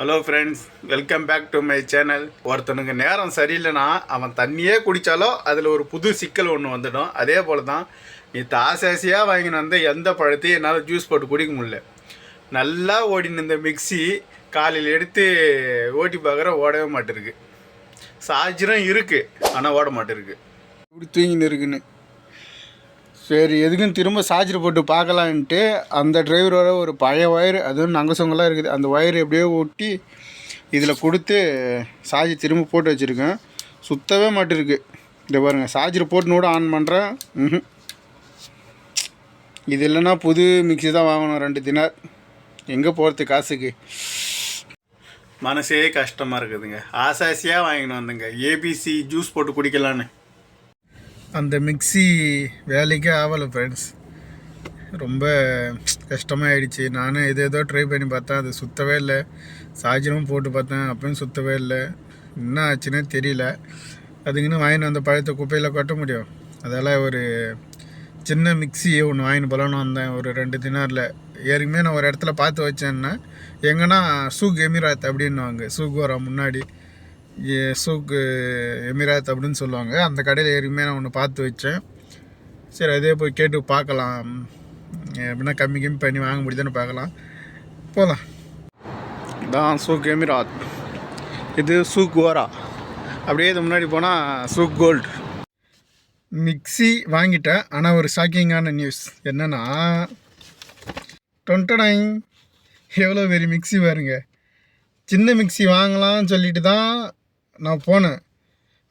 Hello friends welcome back to my channel ஒருத்தனுக்கு நேரம் சரியில்லைன்னா அவன் தண்ணியே குடித்தாலோ அதில் ஒரு புது சிக்கல் ஒன்று வந்துடும். அதே போல் தான் நீ தாசாசியாக வாங்கின்னு வந்த எந்த பழத்தையும் என்னால் ஜூஸ் போட்டு குடிக்க முடியல. நல்லா ஓடின இந்த மிக்ஸி காலையில் எடுத்து ஓட்டி பார்க்குற ஓடவே மாட்டேருக்கு. சார்ஜரும் இருக்குது ஆனால் ஓட மாட்டேருக்கு. இப்படி தூங்கின்னு இருக்குன்னு. சரி எதுக்கும் திரும்ப சார்ஜர் போட்டு பார்க்கலான்ட்டு அந்த டிரைவரோட ஒரு பழைய ஒயர் அதுவும் நாங்கள் சொங்கலாம் இருக்குது. அந்த ஒயர் எப்படியோ ஒட்டி இதில் கொடுத்து சார்ஜர் திரும்ப போட்டு வச்சுருக்கேன். சுத்தவே மாட்டிருக்கு. இதை பாருங்கள் சார்ஜர் போட்டுன்னு கூட ஆன் பண்ணுறேன் இது இல்லைன்னா புது மிக்ஸி தான் வாங்கணும் ரெண்டு தினார். எங்கே போகிறது காசுக்கு? மனசே கஷ்டமாக இருக்குதுங்க. ஆசாசியாக வாங்கின்னு வந்தேங்க. ஏபிசி ஜூஸ் போட்டு குடிக்கலான்னு. அந்த மிக்ஸி வேலைக்கே ஆகலை ஃப்ரெண்ட்ஸ் ரொம்ப கஷ்டமாயிடுச்சு நானும் எது ஏதோ ட்ரை பண்ணி பார்த்தேன். அது சுத்தவே இல்லை. சார்ஜரும் போட்டு பார்த்தேன். அப்பயும் சுத்தவே இல்லை. என்ன ஆச்சுன்னே தெரியல. அதுக்குன்னு வாங்கின்னு வந்த பழத்தை குப்பையில் கொட்ட முடியும். அதால் ஒரு சின்ன மிக்ஸி ஒன்று வாங்கினு போலான்னு வந்தேன். ஒரு ரெண்டு தினாரில். ஏற்கனவே நான் ஒரு இடத்துல பார்த்து வச்சேன்னா எங்கன்னா சூக் எமிராத் அப்படின்னுவாங்க. சூக் வர முன்னாடி. சூக்கு எமிராத் eh, அப்படின்னு சொல்லுவாங்க. அந்த கடையில் ஏறியுமே நான் ஒன்று பார்த்து வச்சேன். சரி அதே போய் கேட்டு பார்க்கலாம். எப்படின்னா கம்மி கம்மி பண்ணி வாங்க முடியுதுன்னு பார்க்கலாம். போகலாம் இதான் சூக் எமிராத் இது சூக் ஓரா அப்படியே இது முன்னாடி போனால் சூக் கோல்டு மிக்ஸி வாங்கிட்டேன். ஆனால் ஒரு ஷாக்கிங்கான நியூஸ் என்னென்னா டொண்டடாய் எவ்வளோ பெரிய மிக்ஸி பாருங்க. சின்ன மிக்ஸி வாங்கலாம்னு சொல்லிட்டு தான் நான் போனேன்.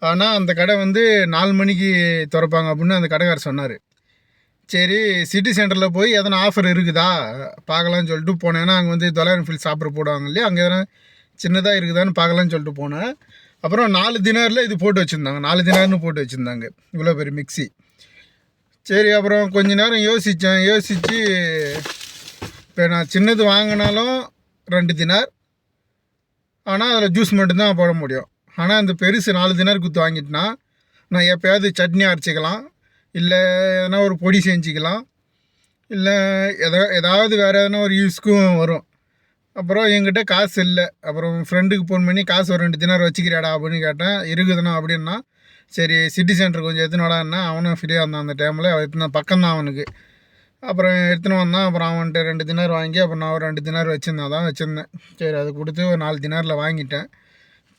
ஆனால் அந்த கடை வந்து நாலு மணிக்கு திறப்பாங்க அப்படின்னு அந்த கடைக்காரர் சொன்னார். சரி சிட்டி சென்டரில் போய் எதனா ஆஃபர் இருக்குதா? பார்க்கலான்னு சொல்லிட்டு போனேன்னா அங்கே வந்து தொள்ளாயிரம் ஃபீல் சாப்பிட போடுவாங்க இல்லையா? அங்கே எதனா சின்னதாக இருக்குதான்னு பார்க்கலான்னு சொல்லிட்டு போனேன். அப்புறம் நாலு தினாரில் இது போட்டு வச்சுருந்தாங்க. நாலு தினார்னு போட்டு வச்சுருந்தாங்க. இவ்வளோ பெரிய மிக்ஸி சரி அப்புறம் கொஞ்ச நேரம் யோசித்தேன் யோசித்து இப்போ நான் சின்னது வாங்கினாலும் ரெண்டு தினார். ஆனால் அதில் ஜூஸ் மட்டும்தான் போட முடியும். ஆனால் அந்த பெருசு நாலு தினார் குத்து வாங்கிட்டேன்னா நான் எப்போயாவது சட்னி அரைச்சிக்கலாம் இல்லை எதனா ஒரு பொடி செஞ்சுக்கலாம் இல்லை எதா ஏதாவது வேறு எதனா ஒரு யூஸ்க்கும் வரும். அப்புறம் என்கிட்ட காசு இல்லை. அப்புறம் ஃப்ரெண்டுக்கு ஃபோன் பண்ணி காசு ஒரு ரெண்டு தினார் வச்சுக்கிறியாடா அப்படின்னு கேட்டேன். இருக்குதுண்ணா அப்படின்னா சரி சிட்டி சென்டர் கொஞ்சம் எடுத்துனோடான்னா அவனும் ஃப்ரீயாக இருந்தான் அந்த டைமில் எத்தனை பக்கம்தான் அவனுக்கு. அப்புறம் எடுத்துன்னு வந்தான். அப்புறம் அவன்கிட்ட ரெண்டு தினார் வாங்கி அப்புறம் நான் ஒரு ரெண்டு தினார் வச்சுருந்தேன் தான் வச்சுருந்தேன். சரி அது கொடுத்து ஒரு நாலு தினாரில் வாங்கிட்டேன்.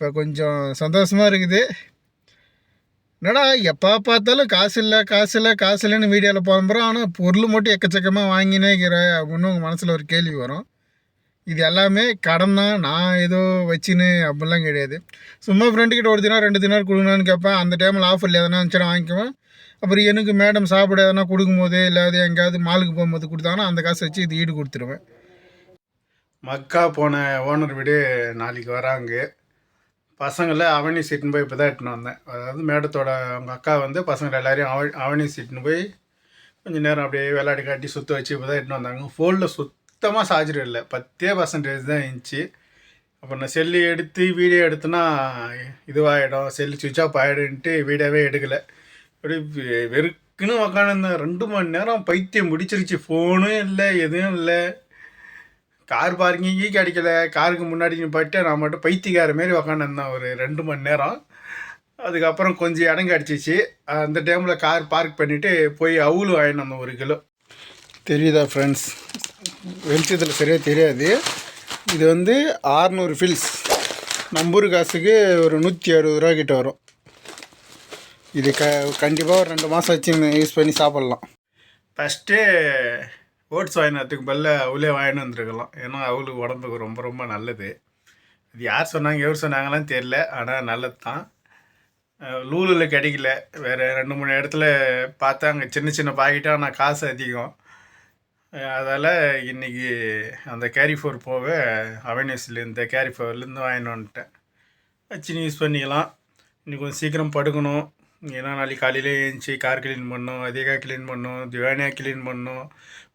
இப்போ கொஞ்சம் சந்தோஷமாக இருக்குது. என்னடா எப்போ பார்த்தாலும் காசு இல்லை காசு இல்லை காசு இல்லைன்னு வீடியோவில் போகிறோம் ஆனால் பொருள் மட்டும் எக்கச்சக்கமாக வாங்கினே இருக்கிற அப்படின்னு உங்கள் மனசில் ஒரு கேள்வி வரும். இது எல்லாமே கடன் தான் நான் ஏதோ வச்சுன்னு அப்படிலாம் கிடையாது. சும்மா ஃப்ரெண்டுக்கிட்ட ஒரு தினம் ரெண்டு தினம் கொடுங்கன்னு கேட்பேன். அந்த டைமில் ஆஃபரில் எதனா இருந்துச்சுன்னா வாங்கிக்குவேன் அப்புறம் எனக்கு மேடம் சாப்பிட எதனா கொடுக்கும்போது இல்லாத எங்கேயாவது மாலுக்கு போகும்போது கொடுத்தாங்கன்னா அந்த காசை வச்சு இது ஈடு கொடுத்துருவேன். மக்கா போன ஓனர் வீடு நாளைக்கு வராங்க. பசங்களை அவனி சீட்டுன்னு போய் இப்போ தான் எட்டுன்னு வந்தேன். அதாவது மேடத்தோட அவங்க அக்கா வந்து பசங்களை எல்லாரையும் அவ அவனி சீட்டுன்னு போய் கொஞ்சம் நேரம் அப்படியே விளையாடி காட்டி சுற்ற வச்சு இப்போ தான் எட்டுன்னு வந்தாங்க. ஃபோனில் சுத்தமாக சார்ஜர் இல்லை. பத்தே பர்சன்டேஜ் தான் இருந்துச்சு. அப்போ நான் செல்லு எடுத்து வீடியோ எடுத்தேன்னா இதுவாகிடும் செல்லு சுவிட்ச் ஆஃப் ஆகிடுன்ட்டு வீடியோவே எடுக்கலை. அப்படியே வெறுக்குன்னு உக்காந்துருந்தேன். ரெண்டு மணி நேரம் பைத்தியம் முடிச்சிருச்சு ஃபோனும் இல்லை எதுவும் இல்லை. கார் பார்க்கிங்கே கிடைக்கல. காருக்கு முன்னாடி நிப்பாட்டு நான் மட்டும் பைத்தியக்கார மாரி உக்காந்துருந்தேன் ஒரு ரெண்டு மணி நேரம். அதுக்கப்புறம் கொஞ்சம் இடம் கிடச்சிச்சு. அந்த டைமில் கார் பார்க் பண்ணிவிட்டு போய் அவுள் வாங்கினோம் வந்தோம் ஒரு கிலோ. தெரியுதா ஃப்ரெண்ட்ஸ் வெளிச்சத்தில் சரியாக தெரியாது. இது வந்து ஆறுநூறு ஃபில்ஸ் நம்பூர் காசுக்கு ஒரு நூற்றி அறுபது ரூபா கிட்ட வரும். இது க கண்டிப்பாக ஒரு ரெண்டு மாதம் வச்சு யூஸ் பண்ணி சாப்பிட்லாம். ஃபஸ்ட்டு ஓட்ஸ் வாங்கினதுக்கு பதில் அவளே வாங்கின்னு வந்திருக்கலாம். ஏன்னா அவளுக்கு உடம்புக்கு ரொம்ப ரொம்ப நல்லது. இது யார் சொன்னாங்க எவர் சொன்னாங்களான்னு தெரில ஆனால் நல்லது தான் லூலில் கிடைக்கல. வேறு ரெண்டு மூணு இடத்துல பார்த்தா அங்கே சின்ன சின்ன பாக்கெட்டாக ஆனால் காசு அதிகம். அதால் இன்றைக்கி அந்த கேரி ஃபோர் போக அவேர்னஸ்லேருந்து கேரி ஃபோர்லேருந்து வாங்கிட்டு வந்துட்டேன். வச்சு யூஸ் பண்ணிக்கலாம். இன்னைக்கு கொஞ்சம் சீக்கிரம் படுக்கணும். ஏன்னா நாளைக்கு காலையிலே ஏஞ்சி கார் க்ளீன் பண்ணணும் அதிகா க்ளீன் பண்ணணும் திவானியாக க்ளீன் பண்ணணும்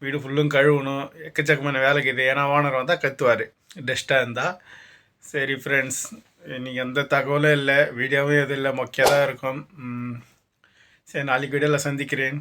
வீடு ஃபுல்லும் கழுவணும் எக்கச்சக்கமான வேலைக்கு இது. ஏன்னா ஓனர் வந்தால் கத்துவார். டஸ்ட்டாக இருந்தால் சரி ஃப்ரெண்ட்ஸ் இன்றைக்கி எந்த தகவலும் இல்லை. வீடியோவும் எதுவும் இல்லை. மொக்கையாக தான் இருக்கும். சரி நாளைக்கு வீடியோவில் சந்திக்கிறேன்.